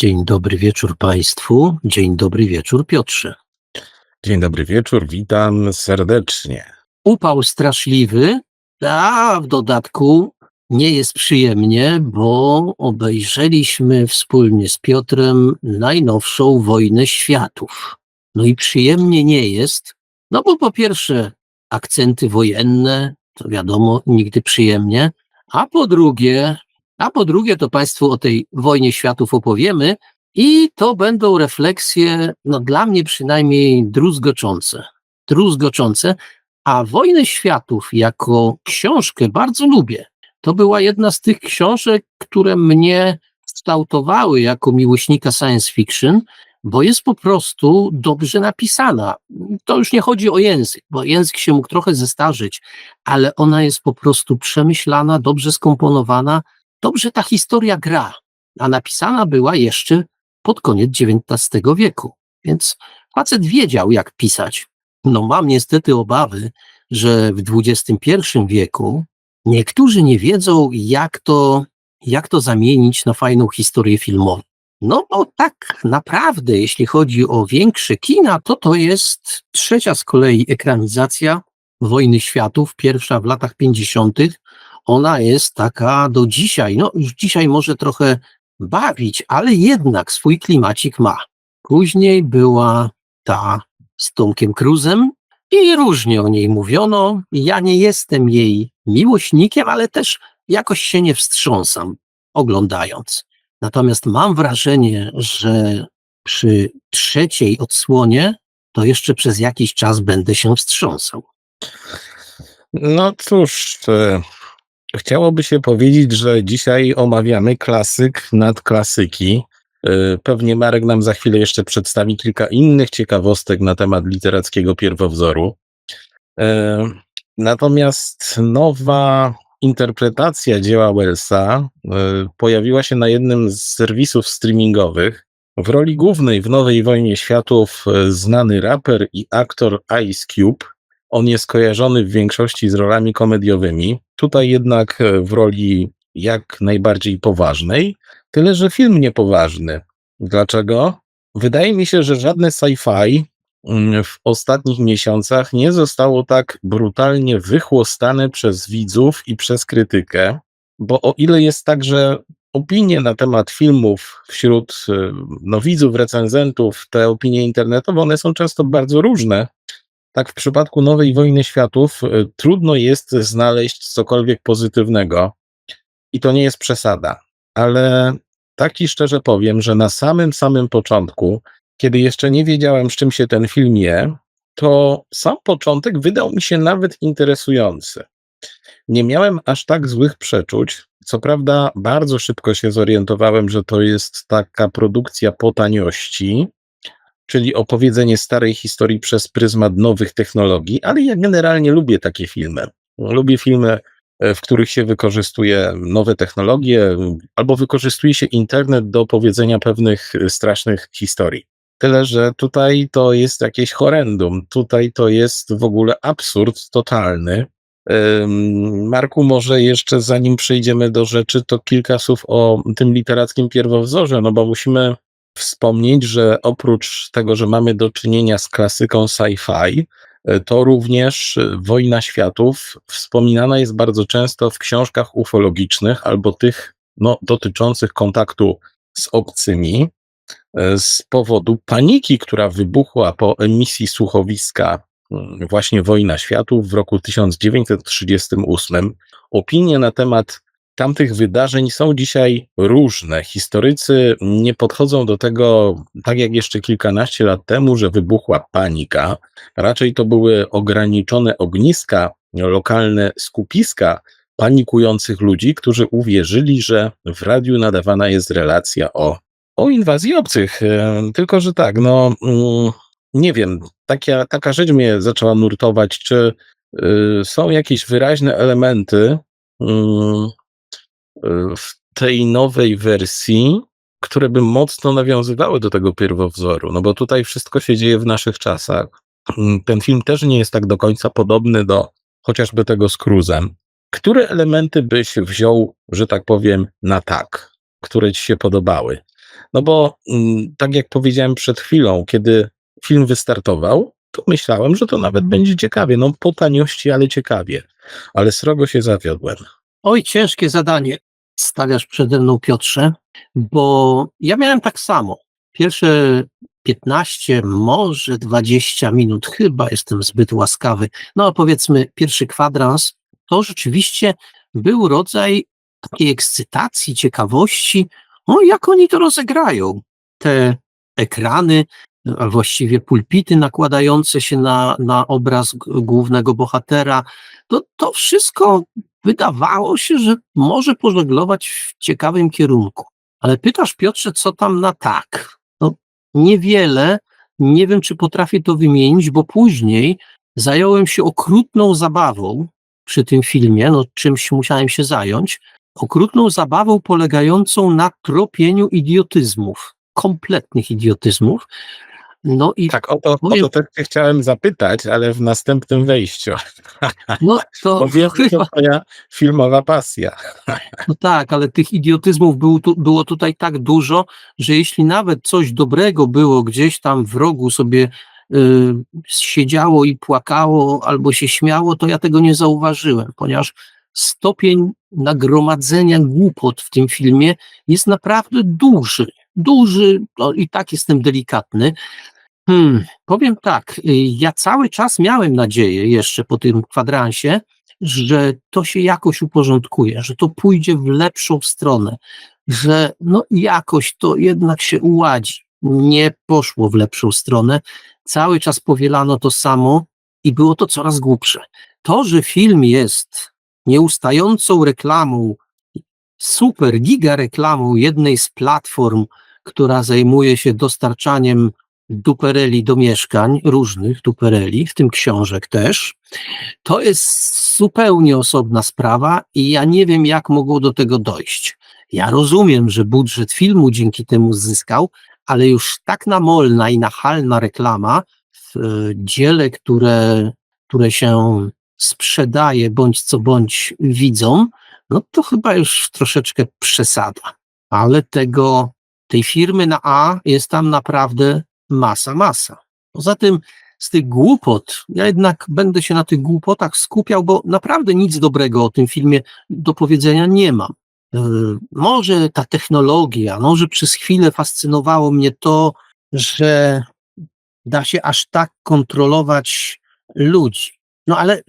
Dzień dobry wieczór Państwu. Dzień dobry wieczór Piotrze. Dzień dobry wieczór, witam serdecznie. Upał straszliwy, a w dodatku nie jest przyjemnie, bo obejrzeliśmy wspólnie z Piotrem najnowszą Wojnę Światów. No i przyjemnie nie jest, no bo po pierwsze akcenty wojenne, to wiadomo, nigdy przyjemnie, a po drugie, a po drugie to Państwu o tej Wojnie Światów opowiemy i to będą refleksje, no dla mnie przynajmniej druzgoczące. Druzgoczące, a Wojnę Światów jako książkę bardzo lubię. To była jedna z tych książek, które mnie kształtowały jako miłośnika science fiction, bo jest po prostu dobrze napisana. To już nie chodzi o język, bo język się mógł trochę zestarzyć, ale ona jest po prostu przemyślana, dobrze skomponowana, dobrze ta historia gra, a napisana była jeszcze pod koniec XIX wieku. Więc facet wiedział, jak pisać. No mam niestety obawy, że w XXI wieku niektórzy nie wiedzą, jak to, jak to zamienić na fajną historię filmową. No bo tak naprawdę, jeśli chodzi o większe kina, to to jest trzecia z kolei ekranizacja Wojny Światów, pierwsza w latach 50. Ona jest taka do dzisiaj, no już dzisiaj może trochę bawić, ale jednak swój klimacik ma. Później była ta z Tomkiem Cruzem i różnie o niej mówiono. Ja nie jestem jej miłośnikiem, ale też jakoś się nie wstrząsam oglądając. Natomiast mam wrażenie, że przy trzeciej odsłonie to jeszcze przez jakiś czas będę się wstrząsał. No cóż, e, chciałoby się powiedzieć, że dzisiaj omawiamy klasyk nad klasyki. E, Pewnie Marek nam za chwilę jeszcze przedstawi kilka innych ciekawostek na temat literackiego pierwowzoru. E, Natomiast nowa interpretacja dzieła Wellsa e, pojawiła się na jednym z serwisów streamingowych. W roli głównej w Nowej Wojnie Światów znany raper i aktor Ice Cube. On jest kojarzony w większości z rolami komediowymi. Tutaj jednak e, w roli jak najbardziej poważnej. Tyle, że film niepoważny. Dlaczego? Wydaje mi się, że żadne sci-fi mm, w ostatnich miesiącach nie zostało tak brutalnie wychłostane przez widzów i przez krytykę, bo o ile jest tak, że opinie na temat filmów wśród y, no, widzów, recenzentów, te opinie internetowe, one są często bardzo różne. Tak w przypadku Nowej Wojny Światów y, trudno jest znaleźć cokolwiek pozytywnego i to nie jest przesada, ale tak ci szczerze powiem, że na samym, samym początku, kiedy jeszcze nie wiedziałem, z czym się ten film je, to sam początek wydał mi się nawet interesujący. Nie miałem aż tak złych przeczuć. Co prawda, bardzo szybko się zorientowałem, że to jest taka produkcja po taniości, czyli opowiedzenie starej historii przez pryzmat nowych technologii, ale ja generalnie lubię takie filmy. Lubię filmy, e, w których się wykorzystuje nowe technologie albo wykorzystuje się internet do opowiedzenia pewnych e, strasznych historii. Tyle, że tutaj to jest jakieś horrendum. Tutaj to jest w ogóle absurd totalny. Marku, może jeszcze zanim przejdziemy do rzeczy, to kilka słów o tym literackim pierwowzorze, no bo musimy wspomnieć, że oprócz tego, że mamy do czynienia z klasyką sci-fi, y, to również y, Wojna Światów wspominana jest bardzo często w książkach ufologicznych albo tych no, dotyczących kontaktu z obcymi y, z powodu paniki, która wybuchła po emisji słuchowiska mm, właśnie Wojna Światów w roku 1938. Opinie na temat tamtych wydarzeń są dzisiaj różne. Historycy nie podchodzą do tego tak jak jeszcze kilkanaście lat temu, że wybuchła panika. Raczej to były ograniczone ogniska, lokalne skupiska panikujących ludzi, którzy uwierzyli, że w radiu nadawana jest relacja o, o inwazji obcych. E, Tylko, że tak, no mm, nie wiem, taka, taka rzecz mnie zaczęła nurtować, czy y, są jakieś wyraźne elementy mm, w tej nowej wersji, które by mocno nawiązywały do tego pierwowzoru, no bo tutaj wszystko się dzieje w naszych czasach. Mm, Ten film też nie jest tak do końca podobny do chociażby tego z Cruzem. Które elementy byś wziął, że tak powiem, na tak, które ci się podobały? No bo mm, tak jak powiedziałem przed chwilą, kiedy film wystartował, to myślałem, że to nawet będzie ciekawie. No po taniości, ale ciekawie. Ale srogo się zawiodłem. Oj, ciężkie zadanie stawiasz przede mną, Piotrze, bo ja miałem tak samo. Pierwsze 15, może 20 minut, chyba jestem zbyt łaskawy. No, powiedzmy, pierwszy kwadrans to rzeczywiście był rodzaj takiej ekscytacji, ciekawości. O, jak oni to rozegrają? Te ekrany, a właściwie pulpity nakładające się na, na obraz głównego bohatera, to, to wszystko wydawało się, że może pożeglować w ciekawym kierunku. Ale pytasz, Piotrze, co tam na tak? No, niewiele, nie wiem, czy potrafię to wymienić, bo później zająłem się okrutną zabawą przy tym filmie, no czymś musiałem się zająć, okrutną zabawą polegającą na tropieniu idiotyzmów, kompletnych idiotyzmów. No i Tak, o to, o Powiem- to też chciałem zapytać, ale w następnym wejściu. no to Bo wiem, że chyba, to twoja filmowa pasja. No tak, ale tych idiotyzmów był tu, było tutaj tak dużo, że jeśli nawet coś dobrego było gdzieś tam w rogu sobie y, siedziało i płakało albo się śmiało, to ja tego nie zauważyłem, ponieważ stopień nagromadzenia głupot w tym filmie jest naprawdę duży. Duży, no i tak jestem delikatny. Hmm, powiem tak, y, ja cały czas miałem nadzieję jeszcze po tym kwadransie, że to się jakoś uporządkuje, że to pójdzie w lepszą stronę, że no jakoś to jednak się uładzi. Nie poszło w lepszą stronę. Cały czas powielano to samo i było to coraz głupsze. To, że film jest nieustającą reklamą, super giga reklamą jednej z platform, która zajmuje się dostarczaniem dupereli do mieszkań, różnych dupereli, w tym książek też, to jest zupełnie osobna sprawa i ja nie wiem, jak mogło do tego dojść. Ja rozumiem, że budżet filmu dzięki temu zyskał, ale już tak namolna i nachalna reklama w e, dziele, które, które się sprzedaje bądź co bądź widzą, no to chyba już troszeczkę przesada. Ale tego, tej firmy na A jest tam naprawdę masa, masa. Poza tym z tych głupot, ja jednak będę się na tych głupotach skupiał, bo naprawdę nic dobrego o tym filmie do powiedzenia nie mam. Yy, Może ta technologia, może przez chwilę fascynowało mnie to, że da się aż tak kontrolować ludzi. No ale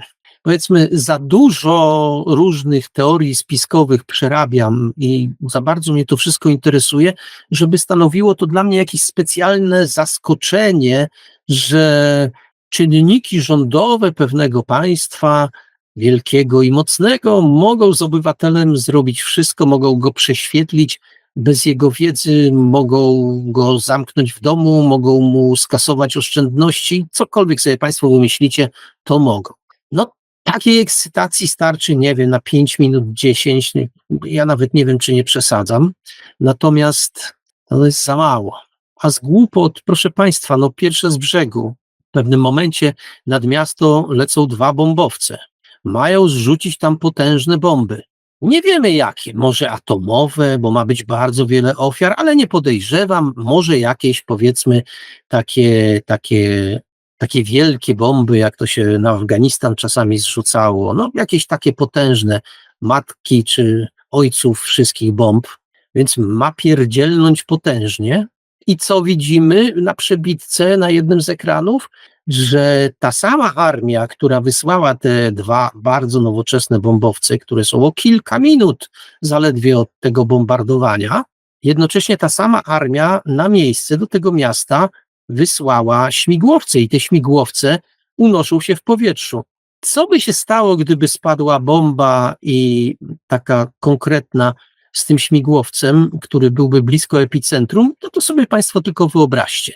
powiedzmy, za dużo różnych teorii spiskowych przerabiam i za bardzo mnie to wszystko interesuje, żeby stanowiło to dla mnie jakieś specjalne zaskoczenie, że czynniki rządowe pewnego państwa, wielkiego i mocnego, mogą z obywatelem zrobić wszystko, mogą go prześwietlić bez jego wiedzy, mogą go zamknąć w domu, mogą mu skasować oszczędności, cokolwiek sobie Państwo wymyślicie, to mogą. No, takiej ekscytacji starczy, nie wiem, na 5 minut, 10, nie- ja nawet nie wiem, czy nie przesadzam, natomiast to jest za mało. A z głupot, proszę Państwa, no pierwsze z brzegu. W pewnym momencie nad miasto lecą dwa bombowce. Mają zrzucić tam potężne bomby. Nie wiemy jakie, może atomowe, bo ma być bardzo wiele ofiar, ale nie podejrzewam, może jakieś powiedzmy takie, takie, takie wielkie bomby, jak to się na Afganistan czasami zrzucało, no jakieś takie potężne matki czy ojców wszystkich bomb, więc ma pierdzielnąć potężnie. I co widzimy na przebitce na jednym z ekranów? Że ta sama armia, która wysłała te dwa bardzo nowoczesne bombowce, które są o kilka minut zaledwie od tego bombardowania, jednocześnie ta sama armia na miejsce do tego miasta wysłała śmigłowce i te śmigłowce unoszą się w powietrzu. Co by się stało, gdyby spadła bomba i taka konkretna z tym śmigłowcem, który byłby blisko epicentrum, to to sobie Państwo tylko wyobraźcie.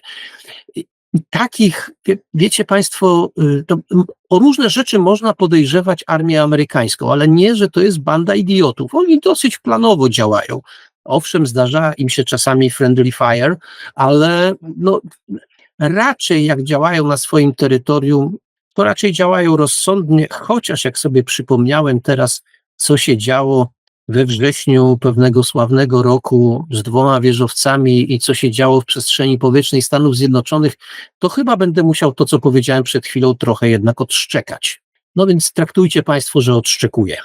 Takich, wie, wiecie Państwo, y, to, o różne rzeczy można podejrzewać armię amerykańską, ale nie, że to jest banda idiotów. Oni dosyć planowo działają. Owszem, zdarza im się czasami friendly fire, ale no, raczej jak działają na swoim terytorium, to raczej działają rozsądnie, chociaż jak sobie przypomniałem teraz, co się działo we wrześniu pewnego sławnego roku z dwoma wieżowcami i co się działo w przestrzeni powietrznej Stanów Zjednoczonych, to chyba będę musiał to, co powiedziałem przed chwilą, trochę jednak odszczekać. No więc traktujcie Państwo, że odszczekuję.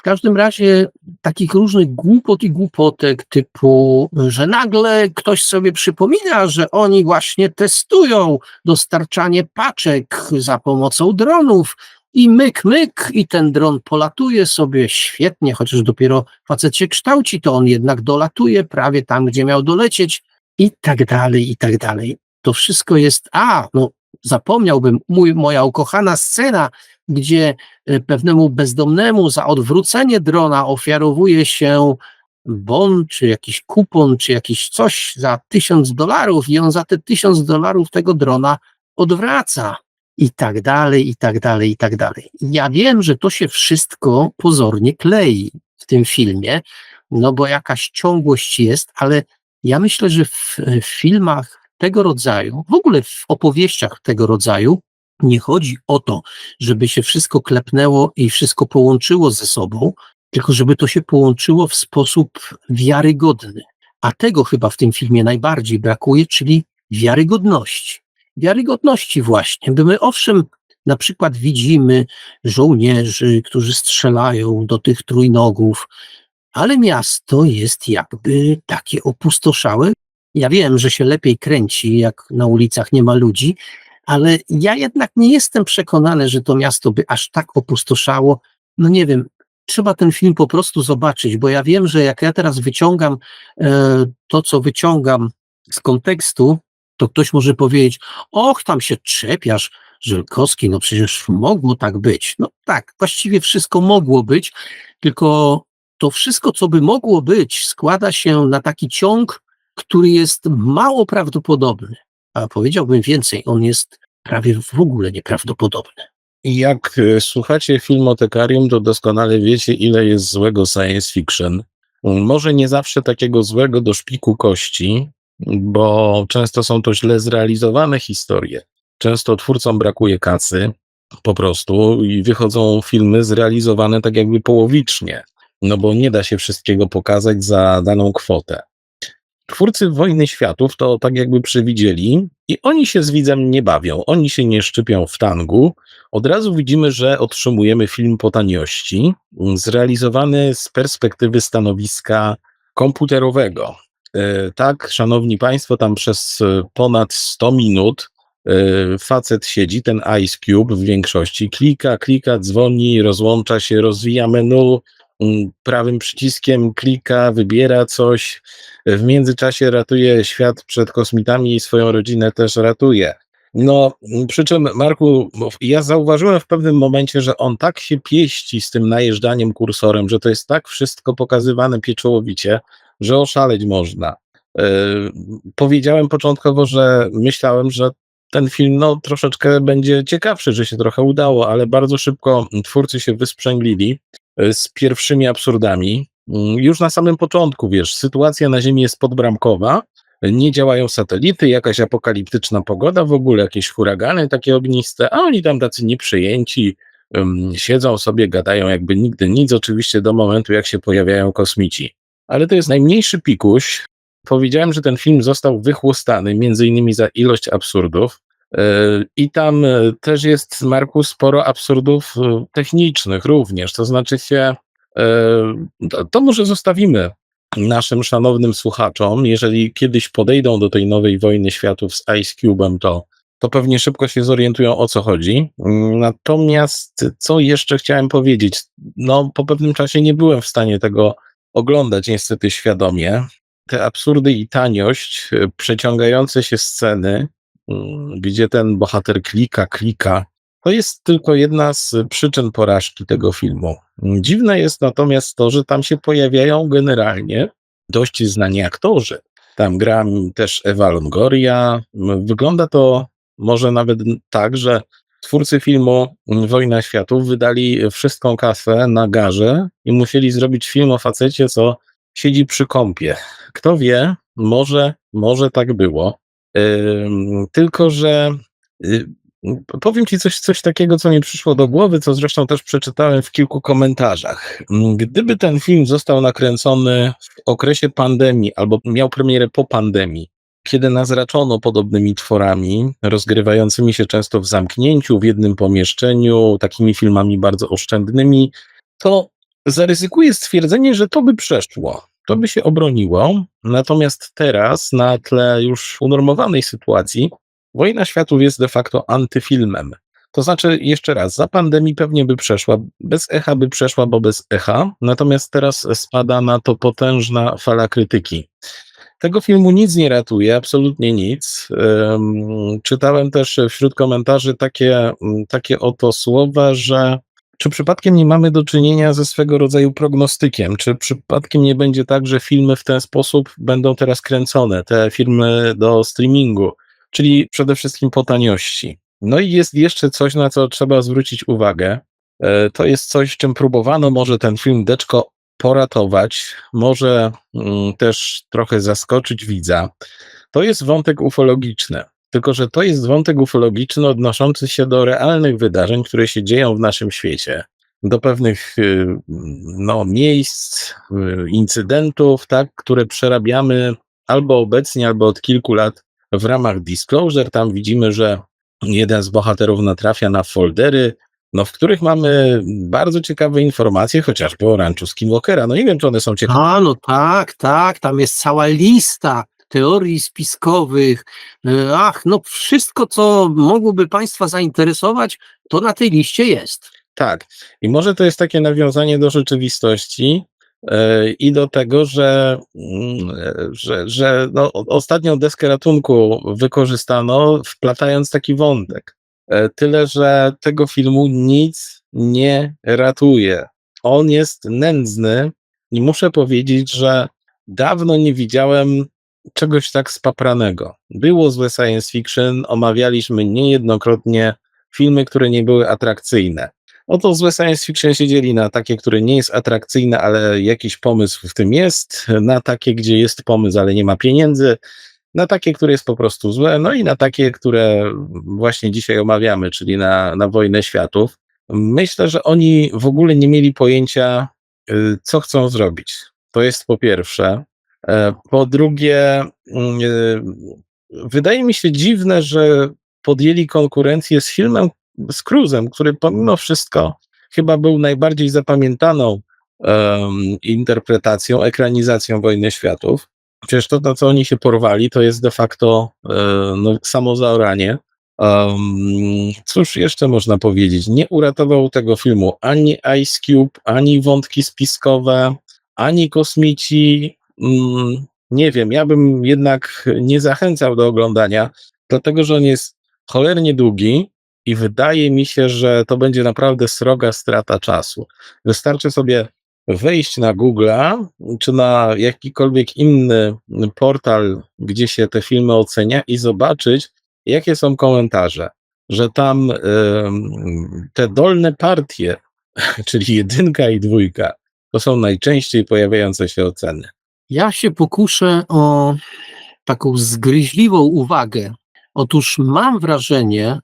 W każdym razie takich różnych głupot i głupotek typu, że nagle ktoś sobie przypomina, że oni właśnie testują dostarczanie paczek za pomocą dronów i myk, myk i ten dron polatuje sobie świetnie, chociaż dopiero facet się kształci, to on jednak dolatuje prawie tam, gdzie miał dolecieć i tak dalej, i tak dalej. To wszystko jest, a, no zapomniałbym, mój, moja ukochana scena, gdzie e, pewnemu bezdomnemu za odwrócenie drona ofiarowuje się bon, czy jakiś kupon, czy jakiś coś za tysiąc dolarów i on za te tysiąc dolarów tego drona odwraca i tak dalej, i tak dalej, i tak dalej. Ja wiem, że to się wszystko pozornie klei w tym filmie, no bo jakaś ciągłość jest, ale ja myślę, że w, w filmach tego rodzaju, w ogóle w opowieściach tego rodzaju, nie chodzi o to, żeby się wszystko klepnęło i wszystko połączyło ze sobą, tylko żeby to się połączyło w sposób wiarygodny. A tego chyba w tym filmie najbardziej brakuje, czyli wiarygodności. Wiarygodności właśnie, by my owszem, na przykład widzimy żołnierzy, którzy strzelają do tych trójnogów, ale miasto jest jakby takie opustoszałe. Ja wiem, że się lepiej kręci, jak na ulicach nie ma ludzi, ale ja jednak nie jestem przekonany, że to miasto by aż tak opustoszało. No nie wiem, trzeba ten film po prostu zobaczyć, bo ja wiem, że jak ja teraz wyciągam e, to, co wyciągam z kontekstu, to ktoś może powiedzieć, och, tam się czepiasz, Żelkowski, no przecież mogło tak być. No tak, właściwie wszystko mogło być, tylko to wszystko, co by mogło być, składa się na taki ciąg, który jest mało prawdopodobny. A powiedziałbym więcej, on jest prawie w ogóle nieprawdopodobny. Jak e, słuchacie filmotekarium, to doskonale wiecie, ile jest złego science fiction. Może nie zawsze takiego złego do szpiku kości, bo często są to źle zrealizowane historie. Często twórcom brakuje kacy po prostu i wychodzą filmy zrealizowane tak jakby połowicznie, no bo nie da się wszystkiego pokazać za daną kwotę. Twórcy Wojny Światów to tak jakby przewidzieli i oni się z widzem nie bawią, oni się nie szczypią w tangu. Od razu widzimy, że otrzymujemy film po taniości, zrealizowany z perspektywy stanowiska komputerowego. E, tak, szanowni państwo, tam przez e, ponad 100 minut e, facet siedzi, ten Ice Cube w większości, klika, klika, dzwoni, rozłącza się, rozwija menu, prawym przyciskiem klika, wybiera coś, w międzyczasie ratuje świat przed kosmitami i swoją rodzinę też ratuje. No, przy czym, Marku, ja zauważyłem w pewnym momencie, że on tak się pieści z tym najeżdżaniem kursorem, że to jest tak wszystko pokazywane pieczołowicie, że oszaleć można. E, powiedziałem początkowo, że myślałem, że ten film no, troszeczkę będzie ciekawszy, że się trochę udało, ale bardzo szybko twórcy się wysprzęglili z pierwszymi absurdami. Mm, już na samym początku, wiesz, sytuacja na Ziemi jest podbramkowa, nie działają satelity, jakaś apokaliptyczna pogoda, w ogóle jakieś huragany takie ogniste, a oni tam tacy nieprzejęci, um, siedzą sobie, gadają jakby nigdy nic, oczywiście do momentu, jak się pojawiają kosmici ale to jest najmniejszy pikuś. Powiedziałem, że ten film został wychłostany, między innymi za ilość absurdów. E, I tam e, też jest, Marku, sporo absurdów e, technicznych również. To znaczy się, to może zostawimy naszym szanownym słuchaczom. Jeżeli kiedyś podejdą do tej nowej wojny światów z Ice Cube'em, to, to pewnie szybko się zorientują o co chodzi. Natomiast co jeszcze chciałem powiedzieć? No, po pewnym czasie nie byłem w stanie tego oglądać niestety świadomie. Te absurdy i taniość, przeciągające się sceny, gdzie ten bohater klika, klika, to jest tylko jedna z przyczyn porażki tego filmu. Dziwne jest natomiast to, że tam się pojawiają generalnie dość znani aktorzy. Tam gra też Ewa Longoria. Wygląda to może nawet tak, że Twórcy filmu Wojna Światów wydali wszystką kasę na garze i musieli zrobić film o facecie, co siedzi przy kąpie. Kto wie, może, może tak było. Tylko, że yy, Powiem ci coś, coś takiego, co mi przyszło do głowy, co zresztą też przeczytałem w kilku komentarzach. Gdyby ten film został nakręcony w okresie pandemii albo miał premierę po pandemii, kiedy nas raczono podobnymi tworami, rozgrywającymi się często w zamknięciu, w jednym pomieszczeniu, takimi filmami bardzo oszczędnymi, to zaryzykuję stwierdzenie, że to by przeszło. To by się obroniło. Natomiast teraz, na tle już unormowanej sytuacji, Wojna Światów jest de facto antyfilmem. To znaczy, jeszcze raz, za pandemii pewnie by przeszła, bez echa by przeszła, bo bez echa, natomiast teraz spada na to potężna fala krytyki. Tego filmu nic nie ratuje, absolutnie nic. Czytałem też wśród komentarzy takie, takie oto słowa, że czy przypadkiem nie mamy do czynienia ze swego rodzaju prognostykiem? Czy przypadkiem nie będzie tak, że filmy w ten sposób będą teraz kręcone, te filmy do streamingu? czyli przede wszystkim po taniości. No i jest jeszcze coś, na co trzeba zwrócić uwagę. E, To jest coś, czym próbowano może ten film Deczko poratować, może mm, też trochę zaskoczyć widza. To jest wątek ufologiczny. Tylko, że to jest wątek ufologiczny odnoszący się do realnych wydarzeń, które się dzieją w naszym świecie, do pewnych y, no, miejsc, y, incydentów, tak, które przerabiamy albo obecnie, albo od kilku lat w ramach Disclosure. Tam widzimy, że jeden z bohaterów natrafia na foldery, no, w których mamy bardzo ciekawe informacje, chociażby o ranczu Skinwalkera. No nie wiem, czy one są ciekawe. A, no tak, tak, tam jest cała lista teorii spiskowych. E, Ach, no wszystko, co mogłoby Państwa zainteresować, to na tej liście jest. Tak. I może to jest takie nawiązanie do rzeczywistości e, i do tego, że, mm, e, że, że no, ostatnią deskę ratunku wykorzystano, wplatając taki wątek. Tyle, że tego filmu nic nie ratuje. On jest nędzny i muszę powiedzieć, że dawno nie widziałem czegoś tak spapranego. Było złe science fiction, omawialiśmy niejednokrotnie filmy, które nie były atrakcyjne. Oto złe science fiction się dzieli na takie, które nie jest atrakcyjne, ale jakiś pomysł w tym jest, na takie, gdzie jest pomysł, ale nie ma pieniędzy, na takie, które jest po prostu złe, no i na takie, które właśnie dzisiaj omawiamy, czyli na, na wojnę światów. Myślę, że oni w ogóle nie mieli pojęcia, y, co chcą zrobić. To jest po pierwsze. E, Po drugie, mm, y, wydaje mi się dziwne, że podjęli konkurencję z filmem z Cruzem, który pomimo wszystko chyba był najbardziej zapamiętaną em, interpretacją, ekranizacją Wojny Światów. Przecież to, na co oni się porwali, to jest de facto e, no, samo zaoranie. Um, cóż jeszcze można powiedzieć? Nie uratował tego filmu ani Ice Cube, ani wątki spiskowe, ani kosmici. Mm, nie wiem, ja bym jednak nie zachęcał do oglądania, dlatego że on jest cholernie długi i wydaje mi się, że to będzie naprawdę sroga strata czasu. Wystarczy sobie wejść na Google'a czy na jakikolwiek inny portal, gdzie się te filmy ocenia i zobaczyć, jakie są komentarze. Że tam em, te dolne partie, czyli jedynka i dwójka, to są najczęściej pojawiające się oceny. Ja się pokuszę o taką zgryźliwą uwagę. Otóż mam wrażenie,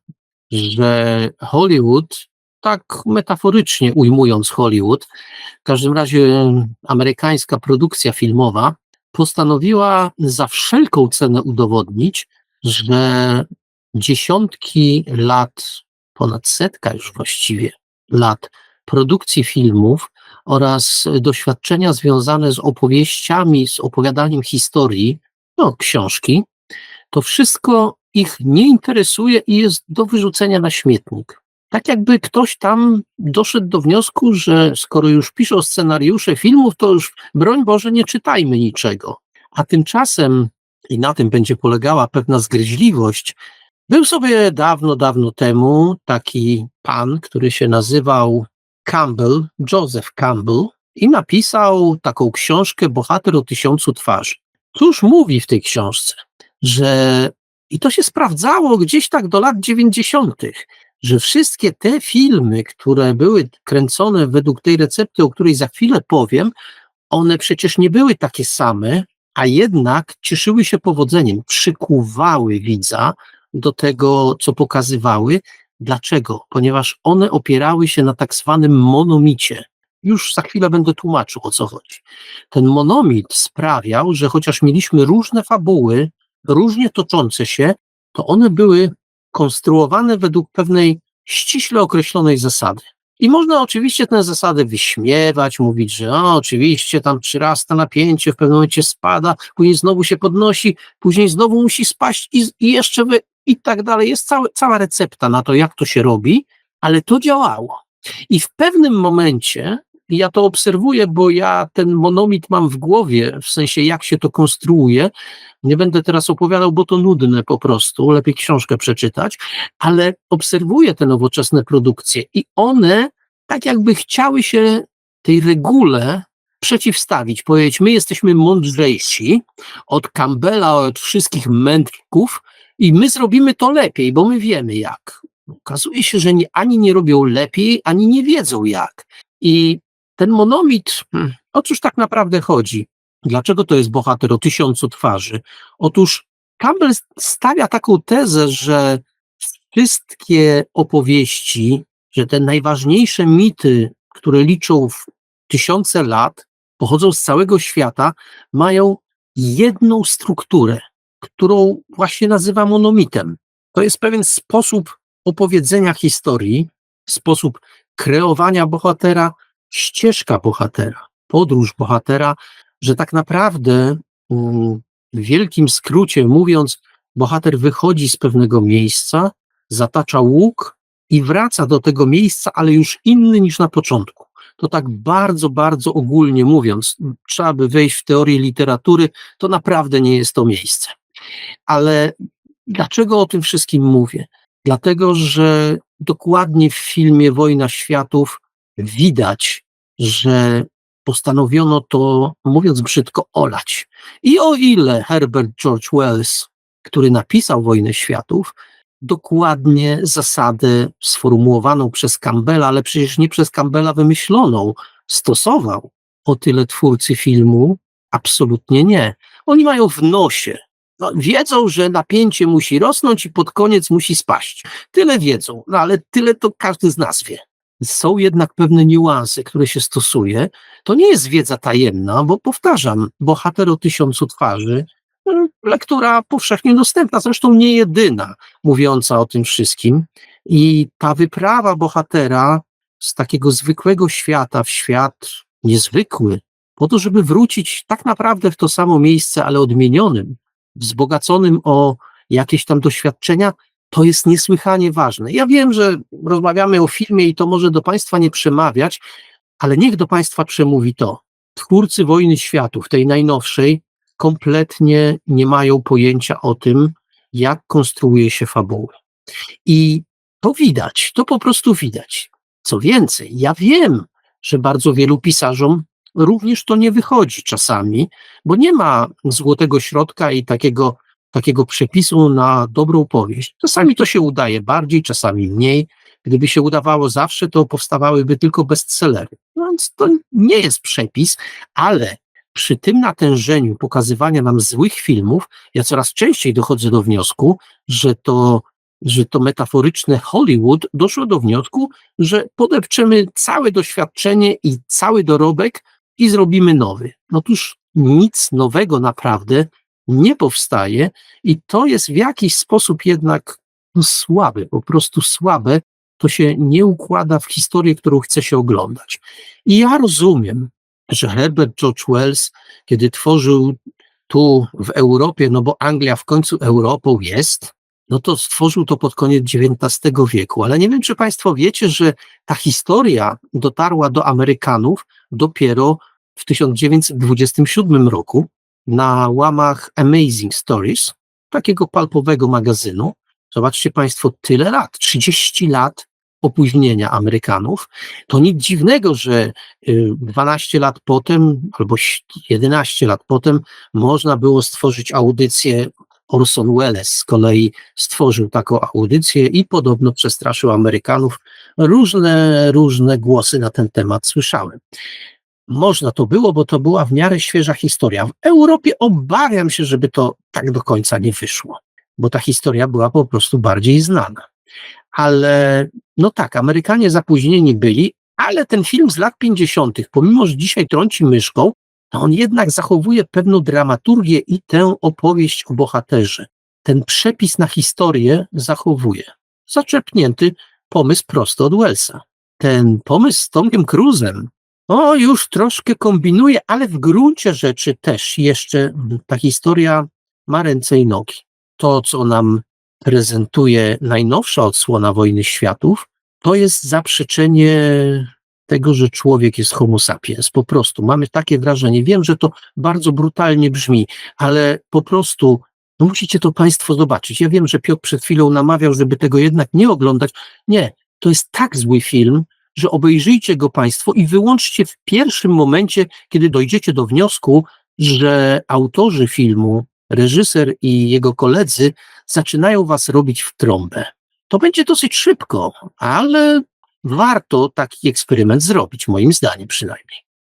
że Hollywood, tak metaforycznie ujmując Hollywood, w każdym razie amerykańska produkcja filmowa, postanowiła za wszelką cenę udowodnić, że dziesiątki lat, ponad setka już właściwie lat produkcji filmów oraz doświadczenia związane z opowieściami, z opowiadaniem historii, no książki, to wszystko ich nie interesuje i jest do wyrzucenia na śmietnik. Tak jakby ktoś tam doszedł do wniosku, że skoro już piszą scenariusze filmów, to już broń Boże nie czytajmy niczego. A tymczasem, i na tym będzie polegała pewna zgryźliwość, był sobie dawno, dawno temu taki pan, który się nazywał Campbell, Joseph Campbell, i napisał taką książkę Bohater o tysiącu twarzy. Cóż mówi w tej książce? Że, i to się sprawdzało gdzieś tak do lat dziewięćdziesiątych, że wszystkie te filmy, które były kręcone według tej recepty, o której za chwilę powiem, one przecież nie były takie same, a jednak cieszyły się powodzeniem, przykuwały widza, do tego, co pokazywały. Dlaczego? Ponieważ one opierały się na tak zwanym monomicie. Już za chwilę będę tłumaczył, o co chodzi. Ten monomit sprawiał, że chociaż mieliśmy różne fabuły, różnie toczące się, to one były konstruowane według pewnej ściśle określonej zasady. I można oczywiście tę zasadę wyśmiewać, mówić, że o, oczywiście tam przyrasta napięcie, w pewnym momencie spada, później znowu się podnosi, później znowu musi spaść i, i jeszcze wy, i tak dalej. Jest całe, cała recepta na to, jak to się robi, ale to działało. I w pewnym momencie, ja to obserwuję, bo ja ten monomit mam w głowie, w sensie jak się to konstruuje. Nie będę teraz opowiadał, bo to nudne po prostu, lepiej książkę przeczytać, ale obserwuję te nowoczesne produkcje i one tak jakby chciały się tej regule przeciwstawić, powiedzieć, my jesteśmy mądrzejsi od Campbella, od wszystkich mędrków i my zrobimy to lepiej, bo my wiemy jak. Okazuje się, że ani nie robią lepiej, ani nie wiedzą jak. I ten monomit, hmm, o cóż tak naprawdę chodzi? Dlaczego to jest bohater o tysiącu twarzy? Otóż Campbell stawia taką tezę, że wszystkie opowieści, że te najważniejsze mity, które liczą w tysiące lat, pochodzą z całego świata, mają jedną strukturę, którą właśnie nazywa monomitem. To jest pewien sposób opowiedzenia historii, sposób kreowania bohatera, ścieżka bohatera, podróż bohatera, że tak naprawdę mm, w wielkim skrócie mówiąc, bohater wychodzi z pewnego miejsca, zatacza łuk i wraca do tego miejsca, ale już inny niż na początku. To tak bardzo, bardzo ogólnie mówiąc, trzeba by wejść w teorię literatury, to naprawdę nie jest to miejsce. Ale dlaczego o tym wszystkim mówię? Dlatego, że dokładnie w filmie Wojna Światów widać, że postanowiono to, mówiąc brzydko, olać. I o ile Herbert George Wells, który napisał Wojnę Światów, dokładnie zasadę sformułowaną przez Campbella, ale przecież nie przez Campbella wymyśloną, stosował, o tyle twórcy filmu absolutnie nie. Oni mają w nosie. No, wiedzą, że napięcie musi rosnąć i pod koniec musi spaść. Tyle wiedzą, no ale tyle to każdy z nas wie. Są jednak pewne niuanse, które się stosuje. To nie jest wiedza tajemna, bo powtarzam, bohater o tysiącu twarzy, e, lektura powszechnie dostępna, zresztą nie jedyna mówiąca o tym wszystkim. I ta wyprawa bohatera z takiego zwykłego świata w świat niezwykły, po to, żeby wrócić tak naprawdę w to samo miejsce, ale odmienionym, wzbogaconym o jakieś tam doświadczenia, to jest niesłychanie ważne. Ja wiem, że rozmawiamy o filmie i to może do Państwa nie przemawiać, ale niech do Państwa przemówi to. Twórcy Wojny Światów, tej najnowszej, kompletnie nie mają pojęcia o tym, jak konstruuje się fabułę. I to widać, to po prostu widać. Co więcej, ja wiem, że bardzo wielu pisarzom również to nie wychodzi czasami, bo nie ma złotego środka i takiego takiego przepisu na dobrą powieść. Czasami to się udaje bardziej, czasami mniej. Gdyby się udawało zawsze, to powstawałyby tylko bestsellery. No więc to nie jest przepis, ale przy tym natężeniu pokazywania nam złych filmów, ja coraz częściej dochodzę do wniosku, że to, że to metaforyczne Hollywood doszło do wniosku, że podepczemy całe doświadczenie i cały dorobek i zrobimy nowy. Otóż nic nowego naprawdę nie powstaje i to jest w jakiś sposób jednak no, słabe, po prostu słabe, to się nie układa w historię, którą chce się oglądać. I ja rozumiem, że Herbert George Wells, kiedy tworzył tu w Europie, no bo Anglia w końcu Europą jest, no to stworzył to pod koniec XIX wieku. Ale nie wiem, czy Państwo wiecie, że ta historia dotarła do Amerykanów dopiero w 1927 roku, na łamach Amazing Stories, takiego palpowego magazynu. Zobaczcie Państwo, tyle lat, 30 lat opóźnienia Amerykanów. To nic dziwnego, że 12 y, lat potem albo 11 lat potem można było stworzyć audycję. Orson Welles z kolei stworzył taką audycję i podobno przestraszył Amerykanów. Różne, różne głosy na ten temat słyszałem można to było, bo to była w miarę świeża historia. W Europie obawiam się, żeby to tak do końca nie wyszło. bo ta historia była po prostu bardziej znana. Ale no tak, Amerykanie zapóźnieni byli, ale ten film z lat 50., pomimo że dzisiaj trąci myszką, on jednak zachowuje pewną dramaturgię i tę opowieść o bohaterze. Ten przepis na historię zachowuje. Zaczepnięty pomysł prosto od Wellsa. Ten pomysł z Tomkiem Cruzem, o, już troszkę kombinuje, ale w gruncie rzeczy też jeszcze ta historia ma ręce i nogi. To, co nam prezentuje najnowsza odsłona Wojny Światów, to jest zaprzeczenie tego, że człowiek jest homo sapiens. Po prostu mamy takie wrażenie. Wiem, że to bardzo brutalnie brzmi, ale po prostu no musicie to Państwo zobaczyć. Ja wiem, że Piotr przed chwilą namawiał, żeby tego jednak nie oglądać. Nie, to jest tak zły film, że obejrzyjcie go Państwo i wyłączcie w pierwszym momencie, kiedy dojdziecie do wniosku, że autorzy filmu, reżyser i jego koledzy zaczynają Was robić w trąbę. To będzie dosyć szybko, ale warto taki eksperyment zrobić, moim zdaniem przynajmniej.